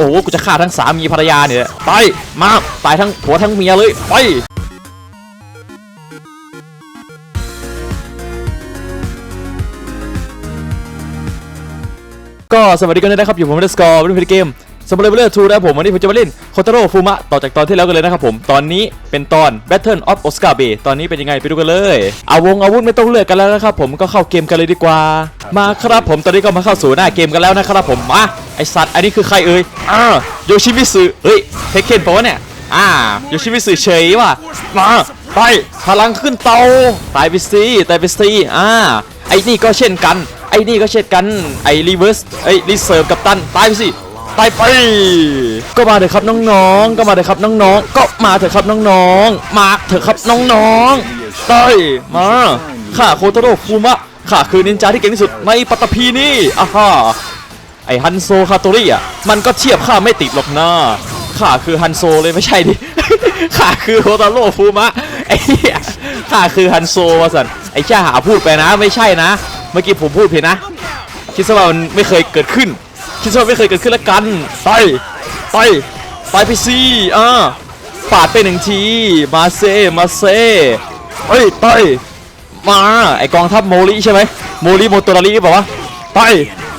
โอ้โหกูจะฆ่าทั้งสามีภรรยาเนี่ยไปมาตายทั้งผัวทั้งเมียเลยไปก็สวัสดีกันด้วยนะครับอยู่ผมเดสกอร์เป็นเพลเกมสมัยเลเวอร์ทูนะครับผมวันนี้ผมจะมาเล่นโคตาโร่ฟูมะต่อจากตอนที่แล้วกันเลยนะครับผม ตอนนี้เป็นตอน Battle of Oscar Bay ตอนนี้เป็นยังไงไปดูกันเลยเอาวงอาวุธไม่ต้องเลือกกันแล้วนะครับผมก็เข้าเกมกันเลยดีกว่า มาครับผมตอนนี้ก็มาเข้าสู่หน้าเกมกันแล้วนะครับผมมา ไอสัตว์อันนี้คือใครเอ่ยอ่าโยชิมิสึเฮ้ยเทคเคนปะวะเนี่ยอ่าโยชิมิสึเฉยว่ะมาไปพลังขึ้นเตาตายไปสิตายไปสิอ่าไอ้นี่ก็เช่นกัน ไอ้นี่ก็เช่นกันไอ้รีเวิร์สไอ้รีเซิร์ฟกับตันตายไปสิตายไป ก็มาเถอะครับน้องๆ ก็มาเถอะครับน้องๆ ก็มาเถอะครับน้องๆ มาเถอะครับน้องๆตายมาข้าโคโตโร่ฟูมะข้าคือนินจาที่เก่งที่สุดในปัตตภีนี่อ่าฮ่า ไอฮันโซคาโตริอะมันก็เทียบข้าไม่ติดหรอกนะข้าคือฮันโซเลยไม่ใช่ดิข้าคือโคโตโร่ฟูมะไอ้เหี้ยข้าคือฮันโซวะสันไอ้แค่หาพูดไปนะ ไม่ใช่นะ เมื่อกี้ผมพูดผิดนะ คิดซะว่ามันไม่เคยเกิดขึ้น คิดซะว่าไม่เคยเกิดขึ้นละกันไปไปไปไปสิอ่าปาดไปหนึ่งที มาเซ มาเซเอ้ยไปมา ไอกองทัพโมริใช่ไหมโมริโมโตราริบอกว่าไ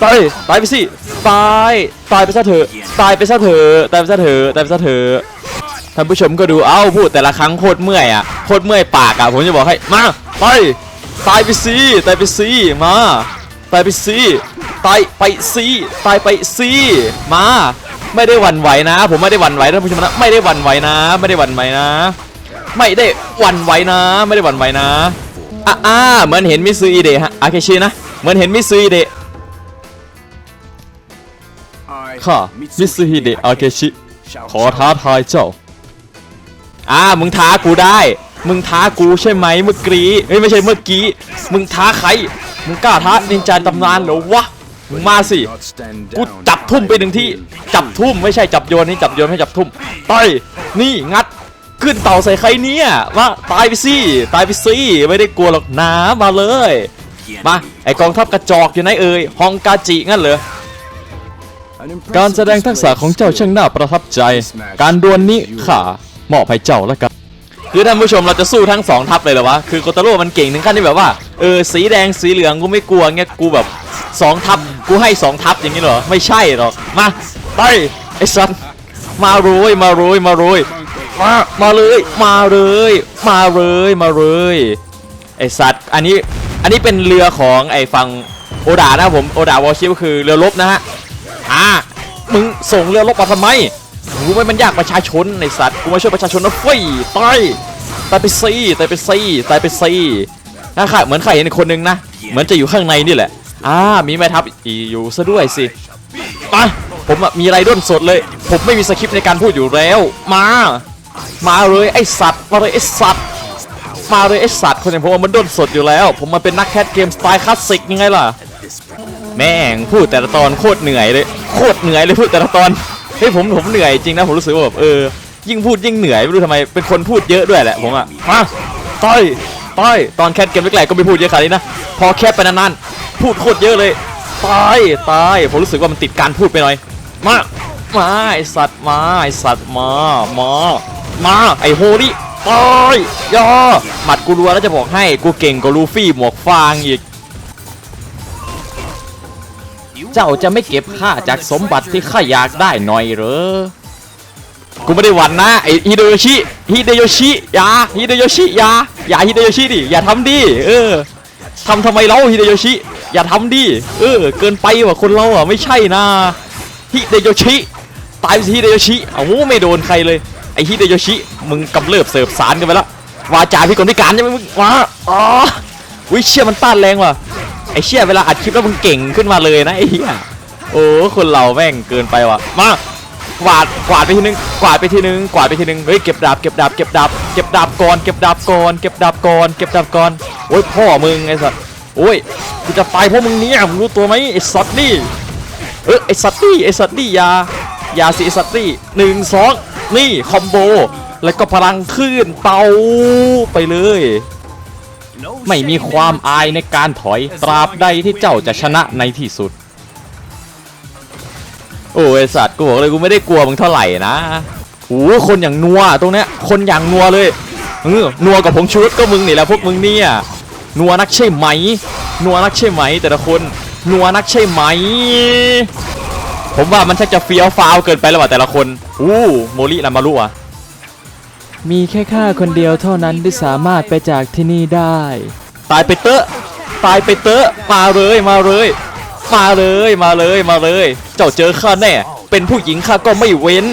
ปไปตายไปสิตายตายไปซะเถอะตายไปซะเถอะตายไปซะเถอะตายไปซะเถอะท่านผู้ชมก็ดูเอ้าพูดแต่ละครั้งโคตรเมื่อยอะโคตรเมื่อยปากอะผมจะบอกให้มาไปตายไปสิตายไปสิมาตายไปสิตายไปสิตายไปสิมาไม่ได้หวั่นไหวนะ ผมไม่ได้หวั่นไหวท่านผู้ชมนะไม่ได้หวั่นไหวนะ ไม่ได้หวั่นไหวนะ ไม่ได้หวั่นไหวนะ ไม่ได้หวั่นไหวนะอะอ่าเหมือนเห็นมิซูอิเดะฮะอาเคชินะเหมือนเห็นมิซูอิเดะ ข้ามิซูอิเดะอาเคชิ ขอท้าทายเจ้า อ่า มึงท้ากูได้ มึงท้ากูใช่ไหมเมื่อกี้เอ้ยไม่ใช่เมื่อกี้ มึงท้าใคร มึงกล้าท้านินจาตำนานเหรอวะ มึงมาสิ กูจับทุ่มไปหนึ่งที่ จับทุ่มไม่ใช่จับโยนนี่จับโยนไม่จับทุ่มต่อยนี่งัดขึ้นเต่าใส่ใครเนี่ยมาตายไปสิตายไปสิไม่ได้กลัวหรอกนะมาเลย มาไอกองทัพกระจอกอยู่ไหนเอ่ยฮองกาจิงั้นเหรอ การแสดงทักษะของเจ้าช่างน่าประทับใจ การดวลนี้ข้ามอบให้เจ้าแล้วกัน คือท่านผู้ชมเราจะสู้ทั้งสองทัพเลยเหรอวะ คือโคตาโร่มันเก่งถึงขั้นที่แบบว่า เออสีแดงสีเหลืองกูไม่กลัวเงี้ยกูแบบสองทัพกูให้สองทัพอย่างนี้เหรอ ไม่ใช่หรอก มาไปไอ้สันมาโรยมาโรยมาโรยมามาเลยมาเลยมาเลยมาเลยไอสัตว์อันนี้อันนี้เป็นเรือของไอฝั่งโอดานะครับผมโอดาวอชิก็คือเรือรบนะฮะ อ่ามึงส่งเรือรบมาทำไมกูไม่มันยากประชาชนไอสัตว์กูมาช่วยประชาชนนะเฟ้ยตายตายไปซีตายไปซีตายไปซีนะค่ะเหมือนใครเห็นคนหนึงนะเหมือนจะอยู่ข้างในนี่แหละอ่ามีแม่ทัพอีอยู่ซะด้วยสิมาผมมีไรด้นสดเลย ผมไม่มีสคริปต์ในการพูดอยู่แล้ว มา มาเลยไอสัตว์มาเลยไอสัตว์มาเลยไอสัตว์คนอย่างผมมันด้นสดอยู่แล้ว ผมมาเป็นนักแคสเกมสไตล์คลาสสิกยังไงล่ะ แม่งพูดแต่ละตอนโคตรเหนื่อยเลย โคตรเหนื่อยเลยพูดแต่ละตอนเฮ้ยผมผมเหนื่อยจริงนะผมรู้สึกว่าแบบเออยิ่งพูดยิ่งเหนื่อยไม่รู้ทำไมเป็นคนพูดเยอะด้วยแหละผมอะมาต่อยต่อยตอนแคสเกมแรกๆก็ไม่พูดเยอะขนาดนี้นะพอแคสไปนานๆพูดโคตรเยอะเลยตายตายผมรู้สึกว่ามันติดการพูดไปหน่อยมามาไอสัตว์มาไอสัตว์มามามาไอโฮลี่ตายย่อหมัดกูรัวแล้วจะบอกให้กูเก่งกว่าลูฟี่หมวกฟางอีก เจ้าจะไม่เก็บค่าจากสมบัติที่ข้าอยากได้หน่อยเหรอ กูไม่ได้หวันนะไอฮิเดโยชิฮิเดโยชิยาฮิเดโยชิยาอย่าฮิเดโยชิดิอย่าทำดิเออทำทำไมเล่าฮิเดโยชิอย่าทำดิเออ เกินไปว่ะคนเราอะไม่ใช่นะฮิเดโยชิตายไปสิฮิเดโยชิเอ้าไม่โดนใครเลยไอฮิเดโยชิมึงกำเริบเสิร์ฟสารกันไปแล้ววาจาพี่คนพิการใช่ไหมมึงว้าอ๋อวิเชี่ยมันต้านแรงว่ะ ไอเชี่ยเวลาอัดคลิปแล้วมึงเก่งขึ้นมาเลยนะไอเหี้ยโอ้คนเราแม่งเกินไปว่ะมากวาดกวาดไปทีนึงกวาดไปทีนึงกวาดไปทีนึงเฮ้ยเก็บดาบเก็บดาบเก็บดาบเก็บดาบก่อนเก็บดาบก่อนเก็บดาบก่อนเก็บดาบก่อนโอ้ยพ่อมึงไอ้สัสโอ้ยกูจะตายเพราะมึงเนี่ยมึงรู้ตัวไหมไอ้สัตว์นี่เออไอ้สัตว์นี่ไอ้สัตว์นี่ยายาสิไอ้สัตว์นี่หนึ่งสองนี่คอมโบแล้วก็พลังคลื่นเตาไปเลย ไม่มีความอายในการถอยตราบใดที่เจ้าจะชนะในที่สุด โอ้ยสัตว์กูบอกเลยกูไม่ได้กลัวมึงเท่าไหร่นะโอ้คนอย่างนัวตรงเนี้ยคนอย่างนัวเลยเออนัวกับผงชูรสก็มึงนี่แหละพวกมึงเนี่ยนัวนักใช่ไหมนัวนักใช่ไหม แต่ละคนนัวนักใช่ไหม ผมว่ามันชักจะเฟี้ยวฟ้าวเกินไปแล้วว่ะแต่ละคนอู้โมรินามารุอะ มีแค่ข้าคนเดียวเท่านั้นที่สามารถไปจากที่นี่ได้ ตายไปเตอะตายไปเตอะมาเลยมาเลย มาเลยมาเลยมาเลย เจ้าเจอข้าแน่ เป็นผู้หญิงข้าก็ไม่เว้น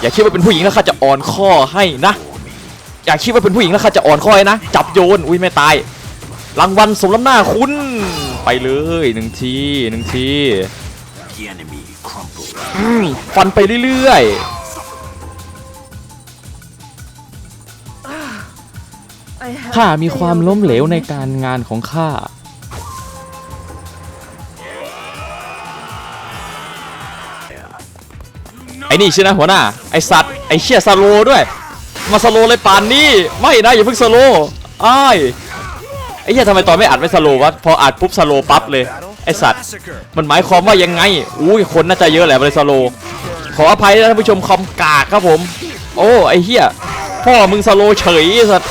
อย่าคิดว่าเป็นผู้หญิงแล้วข้าจะอ่อนข้อให้นะ อย่าคิดว่าเป็นผู้หญิงแล้วข้าจะอ่อนข้อให้นะ จับโยน อุ้ยไม่ตาย รางวัลสมน้ำหน้าคุณ ไปเลยหนึ่งทีหนึ่งที The enemy crumbled. อืมฟันไปเรื่อยๆ ข้ามีความล้มเหลวในการงานของข้า ไอ้นี่ใช่นะหัวหน้า ไอสัตว์ ไอเชี่ยสโลด้วย มาสโลเลยป่านนี้ไม่นะอย่าเพิ่งสโลว์อ้ายไอ้เหี้ยทำไมตอนไม่อัดไม่สโลวะพออัดปุ๊บสโลปั๊บเลยไอสัตว์ มันหมายความว่ายังไง อุ้ยคนน่าจะเยอะแหละเลยสโล ขออภัยนะท่านผู้ชมคอมกากครับผม โอ้ไอเหี้ยพ่อมึงสโลเฉยสัตว์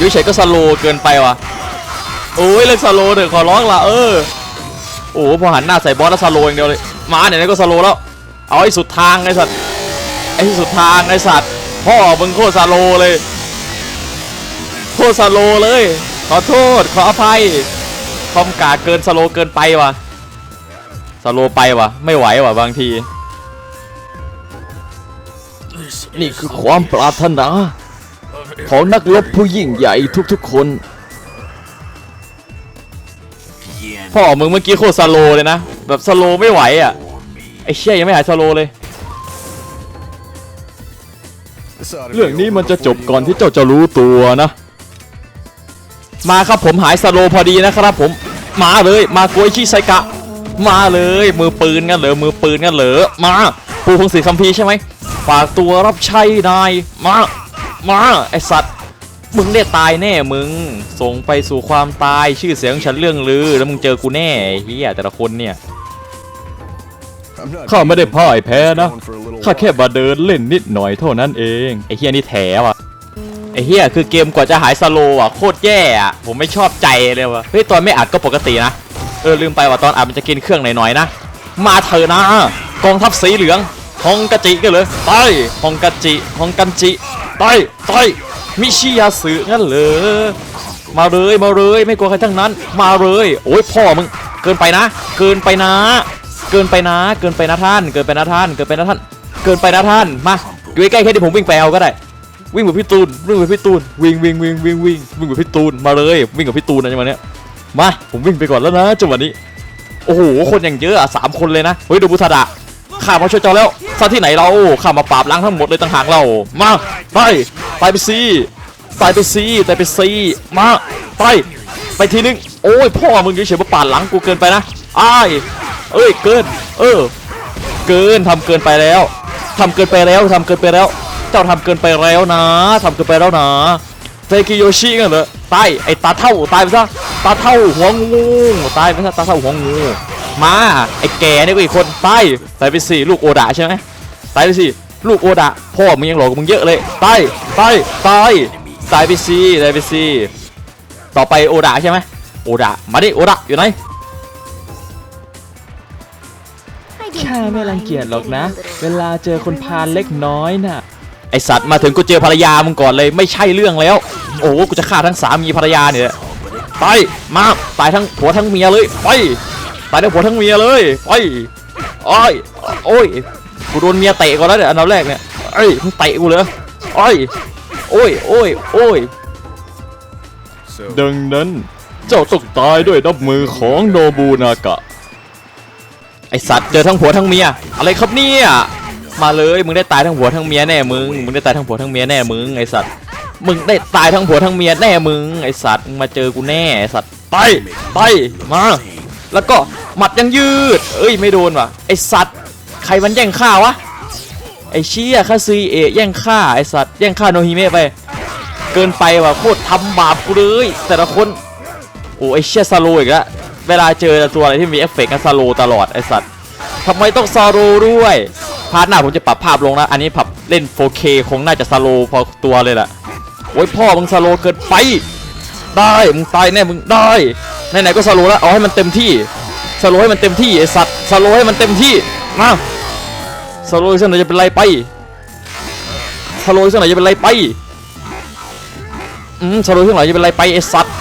ยู่เฉยก็สโลเกินไปว่ะโอ้ยเลิกสโลเถอะขอร้องละเออโอ้พอหันหน้าใส่บอสแล้วสโลอย่างเดียวเลยมาเนี่ยนี่ก็สโลแล้วเอาไอ้สุดทางไอ้สัตว์ไอ้สุดทางไอ้สัตว์พ่อมึงโคตรสโลเลยโคตรสโลเลย ขอโทษขออภัยคอมกาเกินสโลเกินไปว่ะสโลไปว่ะไม่ไหวว่ะบางที นี่คือความปรารถนา ของนักรบผู้ยิ่งใหญ่ทุกๆคน The enemy พ่อมึงเมื่อกี้โคตรสโลว์เลยนะ แบบสโลว์ไม่ไหวอะ ไอ้เชี่ยยังไม่หายสโลว์เลย เรื่องนี้มันจะจบก่อนที่เจ้าจะรู้ตัวนะ มาครับผมหายสโลว์พอดีนะครับผม มาเลยมาโกยชิไซกะ มาเลย มือปืนกันเหรอ มือปืนกันเหรอ มา ปูพงศรีคัมภีร์ใช่ไหมฝากตัวรับใช้นาย มา มาไอสัตว์มึงได้ตายแน่มึง ส่งไปสู่ความตายชื่อเสียงของฉันเรื่องลือ แล้วมึงเจอกูแน่ไอ้เฮียแต่ละคนเนี่ยข้าไม่ได้พ่ายแพ้นะข้าแค่มาเดินเล่นนิดหน่อยเท่านั้นเองไอ้เฮียนี่แถว่ะไอ้เฮียคือเกมกว่าจะหายสโลว์อะโคตรแย่อะผมไม่ชอบใจเลยว่ะเฮ้ยตอนไม่อัดก็ปกตินะเออลืมไปว่าตอนอัดมันจะกินเครื่องหน่อยๆนะมาเถอะนะกองทัพสีเหลืองฮองกาจิกันเลยไปฮองกาจิฮองกันจิ ไปไปมิชิยาสึงั้นเหรอมาเลยมาเลยไม่กลัวใครทั้งนั้น มาเลย โอ้ยพ่อมึงเกินไปนะ เกินไปนะ เกินไปนะ เกินไปนะท่าน เกินไปนะท่าน เกินไปนะท่าน เกินไปนะท่านมาอยู่ใกล้ๆแค่ที่ผมวิ่งไปเอาก็ได้วิ่งแบบพี่ตูนวิ่งแบบพี่ตูนวิ่งวิ่งวิ่งวิ่งวิ่งวิ่งแบบพี่ตูนมาเลยวิ่งกับพี่ตูนนะจังหวะเนี้ยมาผมวิ่งไปก่อนแล้วนะจังหวะนี้โอ้โหคนอย่างเยอะอะสามคนเลยนะเฮ้ยดูบุษดะ ข้ามาช่วยเจ้าแล้วซะที่ไหนเราข้ามาปราบล้างทั้งหมดเลยต่างหากเรา มาไปไปไปซีไปไปซีไปไปซีมาไปไปทีนึงโอ้ยพ่อมึงเฉยๆมาปาดหลังกูเกินไปนะอ้ายเอ้ยเกิน เออ เกินทำเกินไปแล้วทำเกินไปแล้วทำเกินไปแล้ว เจ้าทำเกินไปแล้วนะทำเกินไปแล้วนะเซกิโยชิกันเหรอตายไอตาเท่าตายไปซะตาเท่าหัวงูตายไปซะตาเท่าหัวงู มาไอ้แก่นี่ก็อีกคนตายตายไปสี่ลูกโอดะใช่ไหมตายไปสี่ลูกโอดะพ่อมึงยังหลอกบมึงเยอะเลยตายตายตายตายไปสี่ตายไปสี่ต่อไปโอดะใช่ไหมโอดะมาดิโอดะอยู่ไหนข้าไม่รังเกียจหรอกนะ เวลาเจอคนพาลเล็กน้อยน่ะ ไอสัตว์มาถึงกูเจอภรรยามึงก่อนเลยไม่ใช่เรื่องแล้ว โอ้โหกูจะฆ่าทั้งสามีภรรยาเนี่ยไปมาตายทั้งผัวทั้งเมียเลยไปตายทั้งผัวทั้งเมียเลยไปโอ้ยโอ้ยกูโดนเมียเตะก่อนแล้วเนี่ยอันดับแรกเนี่ยเอ้ยมึงเตะกูเลยโอ้ยโอ้ยโอ้ยโอ้ยดังนั้นเจ้าต้องตายด้วยน้ำมือของโนบูนากะ ไอสัตว์เจอทั้งผัวทั้งเมีย อะไรครับเนี่ยมาเลยมึงได้ตายทั้งผัวทั้งเมียแน่มึงมึงได้ตายทั้งผัวทั้งเมียแน่มึงไอสัตว์มึงได้ตายทั้งผัวทั้งเมียแน่มึงไอสัตว์มึงมาเจอกูแน่ไอสัตว์ไปไปมา แล้วก็หมัดยังยืด เอ้ยไม่โดนว่ะไอสัตว์ใครมันแย่งข้าวะไอเชี่ยคาซีเอแย่งข้าไอสัตว์แย่งข้าโนฮิเมะไป เกินไปว่ะโคตรทำบาปกูเลยแต่ละคนโอ้ไอเชี่ยซาโลอีกล้วเวลาเจอตัวอะไรที่มีเอฟเฟกต์กันซาโลตลอดไอสัตว์ทำไมต้องซาโรด้วยพาร์ทหน้าผมจะปรับภาพลงนะอันนี้ปรับเล่น 4K คงน่าจะสโลพอตัวเลยล่ะโอ้ยพ่อมึงสโลเกินไป ได้ มึงตายแน่มึงได้ ไหนๆก็สโลแล้วเอาให้มันเต็มที่สโลให้มันเต็มที่ไอสัตว์สโลให้มันเต็มที่มาสโลว์อีกสักหน่อยจะเป็นไรไปสโลว์อีกสักหน่อยจะเป็นไรไปอืมสโลว์อีกสักหน่อยจะเป็นไรไปไอสัตว์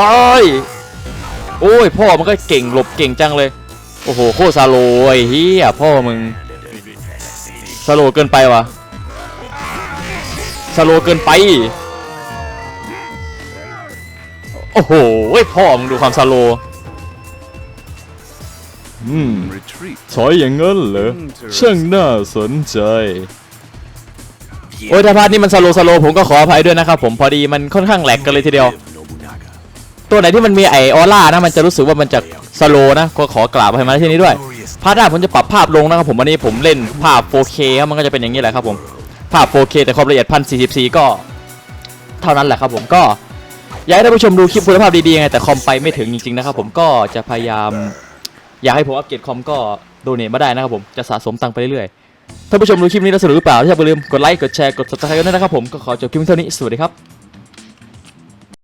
ตายโอ้ยพ่อมันก็เก่งหลบเก่งจังเลยโอ้โหโคตรสโลไอ้เฮียพ่อมึงสโลเกินไปวะสโลเกินไป โอ้โหพ่อมึงดูความสโลว์อืม Retreat. ถอยอย่างนั้นเหรอช่างน่าสนใจ โอ้ยถ้าพลาดนี่มันสโลว์สโลว์ผมก็ขออภัยด้วยนะครับผมพอดีมันค่อนข้างแหลกกันเลยทีเดียว Nobunaga. ตัวไหนที่มันมีไอออร่านะมันจะรู้สึกว่ามันจะสโลว์นะก็ขอกราบให้มาที่นี้ด้วยพาร์ทหน้าผมจะปรับภาพลงนะครับผมวันนี้ผมเล่นภาพ 4K ครับมันก็จะเป็นอย่างนี้แหละครับผมภาพ 4K แต่ความละเอียด 1044 ก็ เท่านั้นแหละครับผมก็ อยากให้ท่านผู้ชมดูคลิปคุณภาพดีๆไงแต่คอมไปไม่ถึงจริงๆนะครับผมก็จะพยายาม อยากให้ผมอัปเกรดคอมก็โดเนทมาได้นะครับผมจะสะสมตังค์ไปเรื่อยๆท่านผู้ชมดูคลิปนี้แล้วสนุกหรือเปล่าถ้าอย่าลืมกดไลค์กดแชร์กด subscribe กันด้วยนะครับผมก็ขอจบคลิปเท่านี้สวัสดีครับ